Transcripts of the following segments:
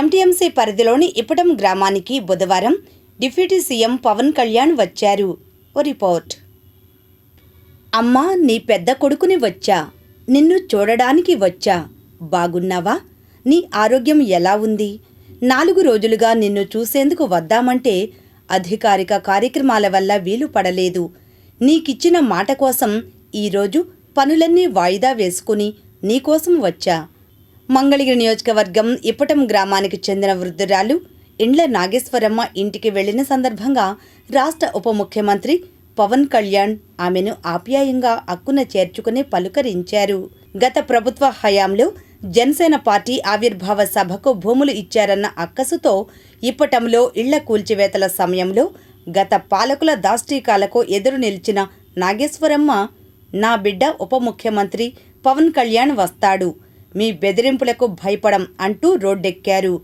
MTMC పరిధిలోని ఇప్పటం గ్రామానికి బుధవారం డిప్యూటీ సీఎం పవన్ కళ్యాణ్ వచ్చారు. ఓ రిపోర్ట్. అమ్మా నీ పెద్ద కొడుకుని వచ్చా. నిన్ను చూడడానికి వచ్చా. బాగున్నావా? నీ ఆరోగ్యం ఎలా ఉంది? నాలుగు రోజులుగా నిన్ను చూసేందుకు వద్దామంటే అధికారిక కార్యక్రమాల వల్ల వీలు పడలేదు. నీకిచ్చిన మాట కోసం ఈరోజు పనులన్నీ వాయిదా వేసుకుని నీకోసం వచ్చా. మంగళగిరి నియోజకవర్గం ఇప్పటం గ్రామానికి చెందిన వృద్ధురాలు ఇండ్ల నాగేశ్వరమ్మ ఇంటికి వెళ్ళిన సందర్భంగా రాష్ట్ర ఉప ముఖ్యమంత్రి పవన్ కళ్యాణ్ ఆమెను ఆప్యాయంగా అక్కున చేర్చుకుని పలుకరించారు. గత ప్రభుత్వ హయాంలో జనసేన పార్టీ ఆవిర్భావ సభకు భూములు ఇచ్చారన్న అక్కసుతో ఇప్పటంలో ఇళ్ళ కూల్చివేతల సమయంలో గత పాలకుల దాష్టీకాలకు ఎదురు నిలిచిన నాగేశ్వరమ్మ నా బిడ్డ ఉప ముఖ్యమంత్రి పవన్ కళ్యాణ్ వస్తాడు. మీ బెదిరింపులకు భయపడం అంటూ రోడ్డెక్కారు.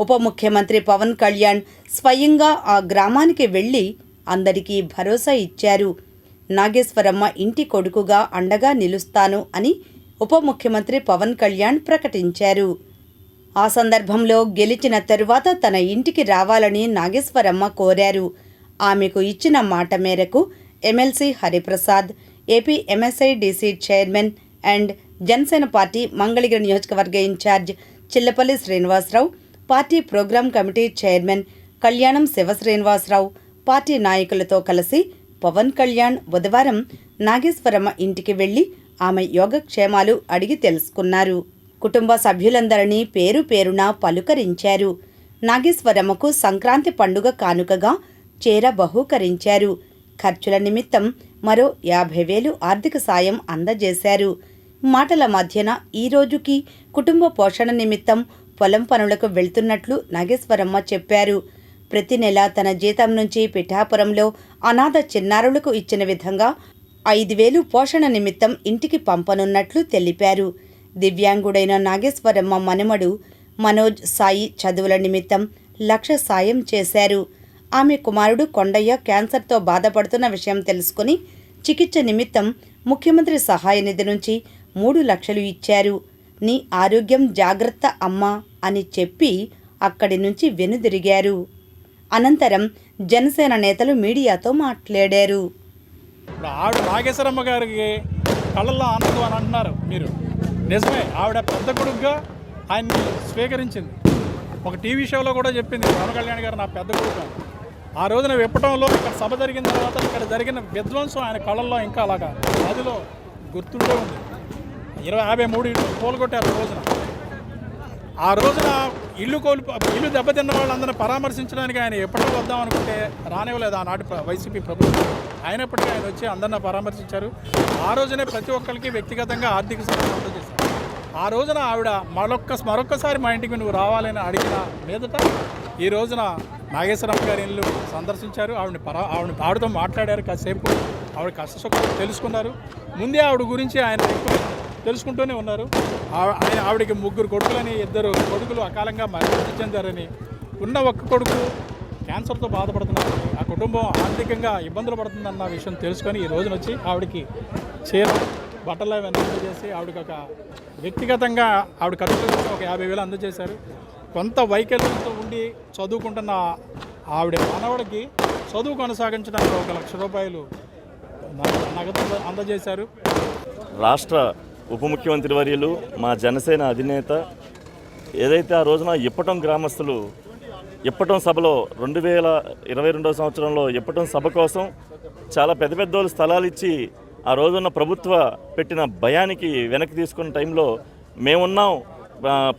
ఉప ముఖ్యమంత్రి పవన్ కళ్యాణ్ స్వయంగా ఆ గ్రామానికి వెళ్ళి అందరికీ భరోసా ఇచ్చారు. నాగేశ్వరమ్మ ఇంటి కొడుకుగా అండగా నిలుస్తాను అని ఉప ముఖ్యమంత్రి పవన్ కళ్యాణ్ ప్రకటించారు. ఆ సందర్భంలో గెలిచిన తరువాత తన ఇంటికి రావాలని నాగేశ్వరమ్మ కోరారు. ఆమెకు ఇచ్చిన మాట మేరకు MLC Hariprasad AP MSIDC chairman and Janasena party Mangalagiri నియోజకవర్గ in charge Chillapalli Srinivasarao party programme committee chairman Kalyanam Siva Srinivasarao party నాయకులతో కలిసి పవన్ కళ్యాణ్ బుధవారం నాగేశ్వరమ్మ ఇంటికి వెళ్ళి ఆమె యోగక్షేమాలు అడిగి తెలుసుకున్నారు. కుటుంబ సభ్యులందరినీ పేరు పేరున పలుకరించారు. నాగేశ్వరమ్మకు సంక్రాంతి పండుగ కానుకగా చేర బహూకరించారు. ఖర్చుల నిమిత్తం మరో యాభై వేలు ఆర్థిక సాయం అందజేశారు. మాటల మధ్యన ఈ రోజుకి కుటుంబ పోషణ నిమిత్తం పొలం పనులకు వెళ్తున్నట్లు నాగేశ్వరమ్మ చెప్పారు. ప్రతి నెల తన జీతం నుంచి పిఠాపురంలో అనాథ చిన్నారులకు ఇచ్చిన విధంగా ఐదు వేలు పోషణ నిమిత్తం ఇంటికి పంపనున్నట్లు తెలిపారు. దివ్యాంగుడైన నాగేశ్వరమ్మ మనుమడు మనోజ్ సాయి చదువుల నిమిత్తం లక్ష సాయం చేశారు. ఆమె కుమారుడు కొండయ్య క్యాన్సర్తో బాధపడుతున్న విషయం తెలుసుకుని చికిత్స నిమిత్తం ముఖ్యమంత్రి సహాయ నిధి నుంచి మూడు లక్షలు ఇచ్చారు. నీ ఆరోగ్యం జాగ్రత్త అమ్మా అని చెప్పి అక్కడి నుంచి వెనుదిరిగారు. అనంతరం జనసేన నేతలు మీడియాతో మాట్లాడారు. ఆవిడ నాగేశ్వరమ్మ గారికి కళ్ళల్లో ఆనందం అని అంటున్నారు మీరు. నిజమే ఆవిడ పెద్ద కొడుకుగా ఆయన్ని స్వీకరించింది. ఒక టీవీ షోలో కూడా చెప్పింది పవన్ కళ్యాణ్ గారు నా పెద్ద కొడుకు ఆ రోజున విప్పటంలో ఇక్కడ సభ జరిగిన తర్వాత ఇక్కడ జరిగిన విధ్వంసం ఆయన కళ్ళల్లో ఇంకా అలాగా అదిలో గుర్తుండే ఉంది. ఇరవై యాభై మూడు ఇళ్ళు కోలుకొట్టారు ఆ రోజున. ఆ రోజున ఇల్లు కోల్పో ఇల్లు దెబ్బతిన్న వాళ్ళందరినీ పరామర్శించడానికి ఆయన ఎప్పటికీ వద్దాం అనుకుంటే రానివ్వలేదు ఆనాటి వైసీపీ ప్రభుత్వం. అయినప్పటికీ ఆయన వచ్చి అందరిని పరామర్శించారు. ఆ రోజునే ప్రతి ఒక్కరికి వ్యక్తిగతంగా ఆర్థిక సహాయం అందజేశారు. ఆ రోజున ఆవిడ మరొక్క మరొక్కసారి మా ఇంటికి నువ్వు రావాలని అడిగిన మీదట ఈ రోజున నాగేశ్వరరావు గారి ఇల్లు సందర్శించారు. ఆవిడని పరా ఆవిడ ఆవిడతో మాట్లాడారు. కాసేపు ఆవిడ కష్టసుఖాలు తెలుసుకున్నారు. ముందే ఆవిడ గురించి ఆయన ఎక్కువ తెలుసుకుంటూనే ఉన్నారు. ఆవిడకి ముగ్గురు కొడుకులని ఇద్దరు కొడుకులు అకాలంగా మరణించి చెందారని. ఉన్న ఒక్క కొడుకు క్యాన్సర్తో బాధపడుతున్నారని ఆ కుటుంబం ఆర్థికంగా ఇబ్బందులు పడుతుందన్న విషయం తెలుసుకొని ఈ రోజున వచ్చి ఆవిడకి చీర బట్టలు అవన్నీ అందజేసి ఆవిడకి ఒక వ్యక్తిగతంగా ఆవిడ ఖర్చులు ఒక యాభై వేలు అందజేశారు. కొంత వైకల్యంతో ఉండి చదువుకుంటున్న ఆవిడ మనవడికి చదువు కొనసాగించడానికి ఒక లక్ష రూపాయలు నగదు నగదు అందజేశారు. రాష్ట్ర ఉప ముఖ్యమంత్రి వర్యులు మా జనసేన అధినేత ఏదైతే ఆ రోజున ఇప్పటం గ్రామస్తులు ఇప్పటం సభలో రెండు వేల ఇరవై రెండవ సంవత్సరంలో ఇప్పటం సభ కోసం చాలా పెద్ద పెద్ద వాళ్ళు స్థలాలు ఇచ్చి ఆ రోజున ప్రభుత్వ పెట్టిన భయానికి వెనక్కి తీసుకున్న టైంలో మేమున్నాం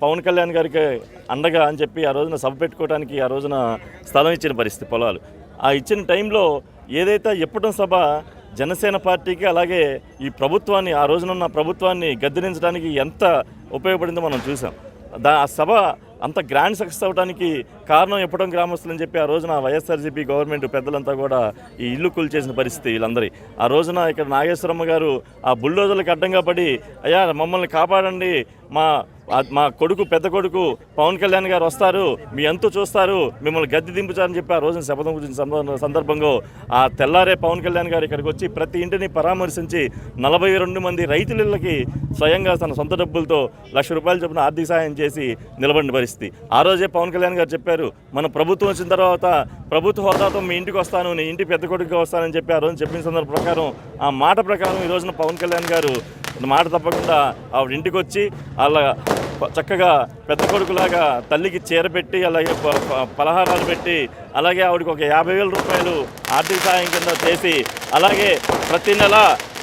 పవన్ కళ్యాణ్ గారికి అండగా అని చెప్పి ఆ రోజున సభ పెట్టుకోవడానికి ఆ రోజున స్థలం ఇచ్చిన పరిస్థితి పొలాలు. ఆ ఇచ్చిన టైంలో ఏదైతే ఇప్పటం సభ జనసేన పార్టీకి అలాగే ఈ ప్రభుత్వాన్ని ఆ రోజునున్న ప్రభుత్వాన్ని గద్దెదించడానికి ఎంత ఉపయోగపడిందో మనం చూసాం దా ఆ సభ అంత గ్రాండ్ సక్సెస్ అవడానికి కారణం ఎప్పడం గ్రామస్తులని చెప్పి ఆ రోజున వైఎస్ఆర్సీపీ గవర్నమెంట్ పెద్దలంతా కూడా ఈ ఇల్లు కూల్చేసిన పరిస్థితి వీళ్ళందరి. ఆ రోజున ఇక్కడ నాగేశ్వరమ్మ గారు ఆ బుల్డోజర్లకు అడ్డంగా పడి అయ్యా మమ్మల్ని కాపాడండి మా మా కొడుకు పెద్ద కొడుకు పవన్ కళ్యాణ్ గారు వస్తారు. మీ అంతు చూస్తారు. మిమ్మల్ని గద్దె దింపుచారని చెప్పి ఆ రోజున శపథం గురించి సందర్భంగా ఆ తెల్లారే పవన్ కళ్యాణ్ గారు ఇక్కడికి వచ్చి ప్రతి ఇంటిని పరామర్శించి నలభై రెండు మంది రైతులకి స్వయంగా తన సొంత డబ్బులతో లక్ష రూపాయలు చొప్పున ఆర్థిక సాయం చేసి నిలబడిన పరిస్థితి. ఆ రోజే పవన్ కళ్యాణ్ గారు చెప్పారు మన ప్రభుత్వం వచ్చిన తర్వాత ప్రభుత్వ హోదాతో మీ ఇంటికి వస్తాను నీ ఇంటి పెద్ద కొడుకు వస్తానని చెప్పి ఆ రోజు చెప్పిన సందర్భ ప్రకారం ఆ మాట ప్రకారం ఈ రోజున పవన్ కళ్యాణ్ గారు మాట తప్పకుండా ఆవిడ ఇంటికి వచ్చి అలా చక్కగా పెద్ద కొడుకులాగా తల్లికి చీర పెట్టి అలాగే పలహారాలు పెట్టి అలాగే ఆవిడకి ఒక యాభై వేల రూపాయలు ఆర్థిక సాయం కింద చేసి అలాగే ప్రతి నెల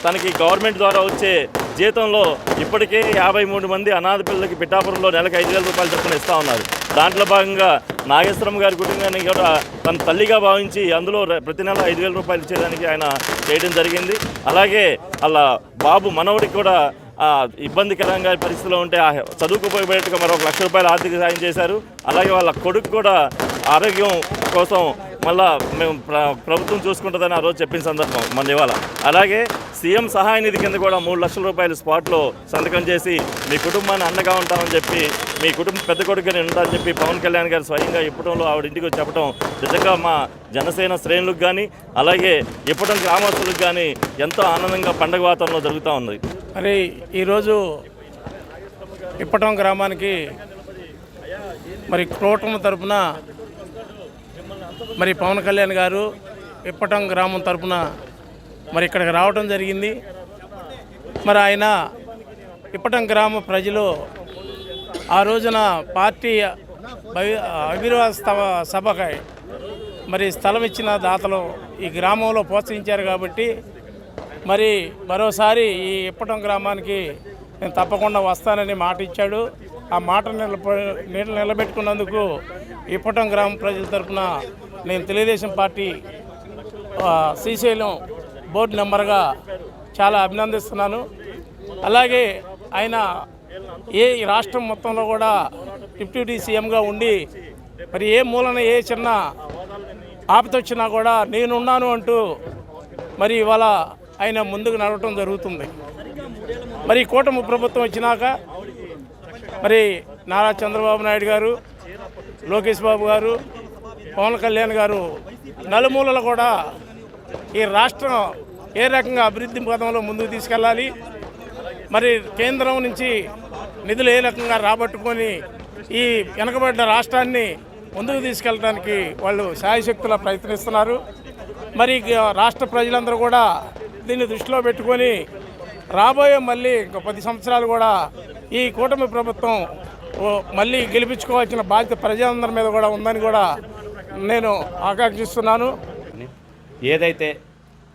తనకి గవర్నమెంట్ ద్వారా వచ్చే జీతంలో ఇప్పటికే యాభై మూడు మంది అనాథ పిల్లలకి పిఠాపురంలో నెలకు ఐదు వేల రూపాయలు చొప్పున ఇస్తూ ఉన్నారు. దాంట్లో భాగంగా నాగేశ్వరం గారి కుటుంబాన్ని కూడా తన తల్లిగా భావించి అందులో ప్రతి నెల ఐదు వేల రూపాయలు ఇచ్చేదానికి ఆయన చేయడం జరిగింది. అలాగే అలా బాబు మనవడికి కూడా ఇబ్బందికరంగా పరిస్థితిలో ఉంటే ఆ చదువుకు ఉపయోగపడేట్టుగా మరొక లక్ష రూపాయలు ఆర్థిక సాయం చేశారు. అలాగే వాళ్ళ కొడుకు కూడా ఆరోగ్యం కోసం మళ్ళా మేము ప్రభుత్వం చూసుకుంటుందని ఆ రోజు చెప్పిన సందర్భం మన ఇవాళ. అలాగే సీఎం సహాయ నిధి కింద కూడా మూడు లక్షల రూపాయలు స్పాట్లో సంతకం చేసి మీ కుటుంబాన్ని అండగా ఉంటామని చెప్పి మీ కుటుంబ పెద్ద కొడుకుని ఉంటామని చెప్పి పవన్ కళ్యాణ్ గారు స్వయంగా ఇప్పటంలో ఆవిడ ఇంటికి చెప్పడం నిజంగా మా జనసేన శ్రేణులకు కానీ అలాగే ఇప్పటం గ్రామస్తులకు కానీ ఎంతో ఆనందంగా పండగ వాతావరణంలో జరుగుతూ ఉంది. మరి ఈరోజు ఇప్పటం గ్రామానికి మరి కోటం తరపున మరి పవన్ కళ్యాణ్ గారు ఇప్పటం గ్రామం తరపున మరి ఇక్కడికి రావడం జరిగింది. మరి ఆయన ఇప్పటం గ్రామ ప్రజలు ఆ రోజున పార్టీ భవి- సభకై మరి స్థలం ఇచ్చిన దాతలు ఈ గ్రామంలో ప్రోత్సహించారు కాబట్టి మరి మరోసారి ఈ ఇప్పటం గ్రామానికి నేను తప్పకుండా వస్తానని మాట ఇచ్చాడు. ఆ మాట నిలబ నిల- నిలబెట్టుకున్నందుకు ఇప్పటం గ్రామ ప్రజల తరఫున నేను తెలుగుదేశం పార్టీ శ్రీశైలం బోర్డు నెంబర్గా చాలా అభినందిస్తున్నాను. అలాగే ఆయన ఏ రాష్ట్రం మొత్తంలో కూడా డిప్యూటీ సీఎంగా ఉండి మరి ఏ మూలన ఏ చిన్న ఆపతొచ్చినా కూడా నేనున్నాను అంటూ మరి ఇవాళ ఆయన ముందుకు నడవటం జరుగుతుంది. మరి కూటమి ప్రభుత్వం వచ్చినాక మరి నారా చంద్రబాబు నాయుడు గారు లోకేష్ బాబు గారు పవన్ కళ్యాణ్ గారు నలుమూలలు కూడా ఈ రాష్ట్రం ఏ రకంగా అభివృద్ధి పదంలో ముందుకు తీసుకెళ్ళాలి? మరి కేంద్రం నుంచి నిధులు ఏ రకంగా రాబట్టుకొని ఈ వెనకబడ్డ రాష్ట్రాన్ని ముందుకు తీసుకెళ్ళడానికి వాళ్ళు సాయశక్తుల ప్రయత్నిస్తున్నారు. మరి రాష్ట్ర ప్రజలందరూ కూడా దీన్ని దృష్టిలో పెట్టుకొని రాబోయే మళ్ళీ ఇంకో పది సంవత్సరాలు కూడా ఈ కూటమి ప్రభుత్వం ఓ మళ్ళీ గెలిపించుకోవాల్సిన బాధ్యత ప్రజలందరి మీద కూడా ఉందని కూడా నేను ఆకాంక్షిస్తున్నాను. ఏదైతే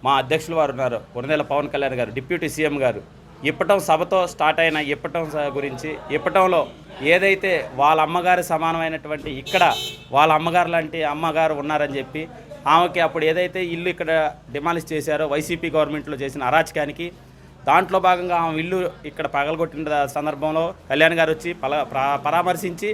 మా అధ్యక్షులు వారు ఉన్నారు కొనదెల పవన్ కళ్యాణ్ గారు డిప్యూటీ సీఎం గారు ఇప్పటం సభతో స్టార్ట్ అయిన ఇప్పటం గురించి ఇప్పటంలో ఏదైతే వాళ్ళ అమ్మగారి సమానమైనటువంటి ఇక్కడ వాళ్ళ అమ్మగారు లాంటి అమ్మగారు ఉన్నారని చెప్పి ఆమెకి అప్పుడు ఏదైతే ఇల్లు ఇక్కడ డిమాలిష్ చేశారో వైసీపీ గవర్నమెంట్లో చేసిన అరాచకానికి దాంట్లో భాగంగా ఆమె ఇల్లు ఇక్కడ పగలగొట్టిన సందర్భంలో కళ్యాణ్ గారు వచ్చి పల పరామర్శించి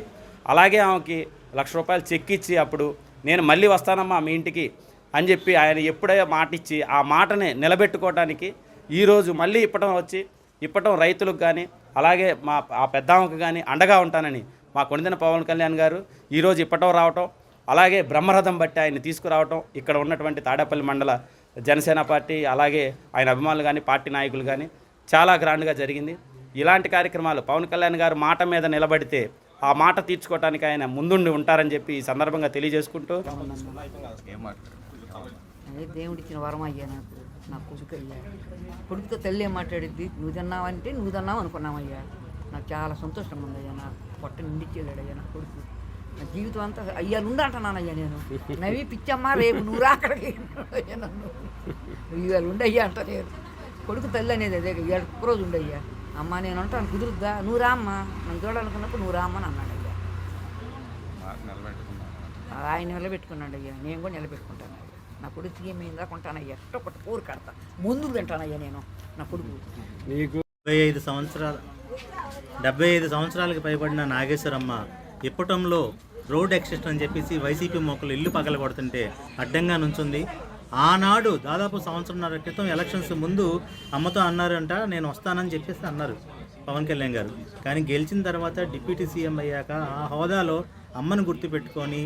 అలాగే ఆమెకి లక్ష రూపాయలు చెక్ ఇచ్చి అప్పుడు నేను మళ్ళీ వస్తానమ్మా మీ ఇంటికి అని చెప్పి ఆయన ఎప్పుడే మాట ఇచ్చి ఆ మాటని నిలబెట్టుకోవడానికి ఈరోజు మళ్ళీ ఇప్పటం వచ్చి ఇప్పటం రైతులకు కానీ అలాగే మా ఆ పెద్దామకు కానీ అండగా ఉంటానని మా కొనిదిన పవన్ కళ్యాణ్ గారు ఈరోజు ఇప్పటం రావటం అలాగే బ్రహ్మరథం బట్టి ఆయన తీసుకురావటం ఇక్కడ ఉన్నటువంటి తాడేపల్లి మండల జనసేన పార్టీ అలాగే ఆయన అభిమానులు కానీ పార్టీ నాయకులు కానీ చాలా గ్రాండ్గా జరిగింది. ఇలాంటి కార్యక్రమాలు పవన్ కళ్యాణ్ గారు మాట మీద నిలబడితే ఆ మాట తీర్చుకోవడానికి ఆయన ముందుండి ఉంటారని చెప్పి ఈ సందర్భంగా తెలియజేసుకుంటూ అదే దేవుడిచ్చిన వరం అయ్యా నాకు నా కొడుకు అయ్యా. కొడుకుతో తల్లి ఏం మాట్లాడిద్ది? నువ్వు తిన్నావంటే నువ్వు తిన్నావు అనుకున్నామయ్యా నాకు చాలా సంతోషంగా ఉందయ్యా నా పొట్ట నిండిచ్చేళ్ళాడయ్యా నా కొడుకు. నా జీవితం అంతా అయ్యా నుండి అంటున్నానయ్యా నేను. నవ్వి పిచ్చమ్మా రేపు నువ్వు రా అక్కడికి. అయ్యా నన్ను. ఇవాళ ఉండయ్యా అంట నేను కొడుకు తల్లి అనేది అదే ఇవాళ రోజు ఉండయ్యా అమ్మ నేను అంటాను కుదురుద్దా? నువ్వు రా అమ్మా. నన్ను చూడాలనుకున్నప్పుడు నువ్వు రా అమ్మని అన్నాడయ్యా ఆయన నిలబెట్టుకున్నాడు అయ్యా. నేను కూడా నిలబెట్టుకుంటాను. అయ్యా నా కొడుకు సీఎం అయిందా కొంటానయ్యా? ఒకటి కూర కడతా. ముందు తింటానయ్యా నేను నా కొడుకు. డెబ్బై ఐదు సంవత్సరాల డెబ్బై ఐదు సంవత్సరాలకు పైబడిన నాగేశ్వరమ్మ ఇప్పటంలో రోడ్ ఎక్సిస్టెంట్ అని చెప్పేసి వైసీపీ మొక్కలు ఇల్లు పగల కొడుతుంటే అడ్డంగా నుంచుంది. ఆనాడు దాదాపు సంవత్సరంన్నర క్రితం ఎలక్షన్స్ ముందు అమ్మతో అన్నారంట నేను వస్తానని చెప్పేసి అన్నారు పవన్ కళ్యాణ్ గారు. కానీ గెలిచిన తర్వాత డిప్యూటీ సీఎం అయ్యాక ఆ హోదాలో అమ్మను గుర్తుపెట్టుకొని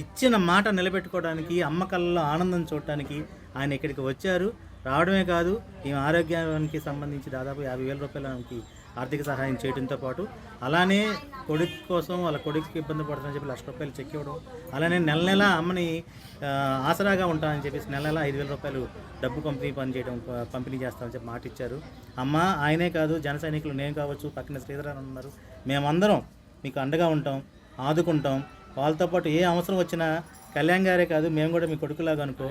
ఇచ్చిన మాట నిలబెట్టుకోవడానికి అమ్మ కళ్ళలో ఆనందం చూడటానికి ఆయన ఇక్కడికి వచ్చారు. రావడమే కాదు ఈ ఆరోగ్యానికి సంబంధించి దాదాపు యాభై వేల రూపాయలకి ఆర్థిక సహాయం చేయడంతో పాటు అలానే కొడుకు కోసం వాళ్ళ కొడుకుకి ఇబ్బంది పడుతుందని చెప్పి లక్ష రూపాయలు చెక్ ఇవ్వడం అలానే నెల నెల అమ్మని ఆసరాగా ఉంటానని చెప్పేసి నెల నెల ఐదు వేల రూపాయలు డబ్బు పంపిణీ పని చేయడం పంపిణీ చేస్తామని చెప్పి మాట ఇచ్చారు. అమ్మ ఆయనే కాదు జన సైనికులు నేను కావచ్చు పక్కన శ్రీధరాన్ని ఉన్నారు. మేమందరం మీకు అండగా ఉంటాం ఆదుకుంటాం వాళ్ళతో పాటు ఏ అవసరం వచ్చినా కళ్యాణ్ గారే కాదు మేము కూడా మీ కొడుకులాగా అనుకో.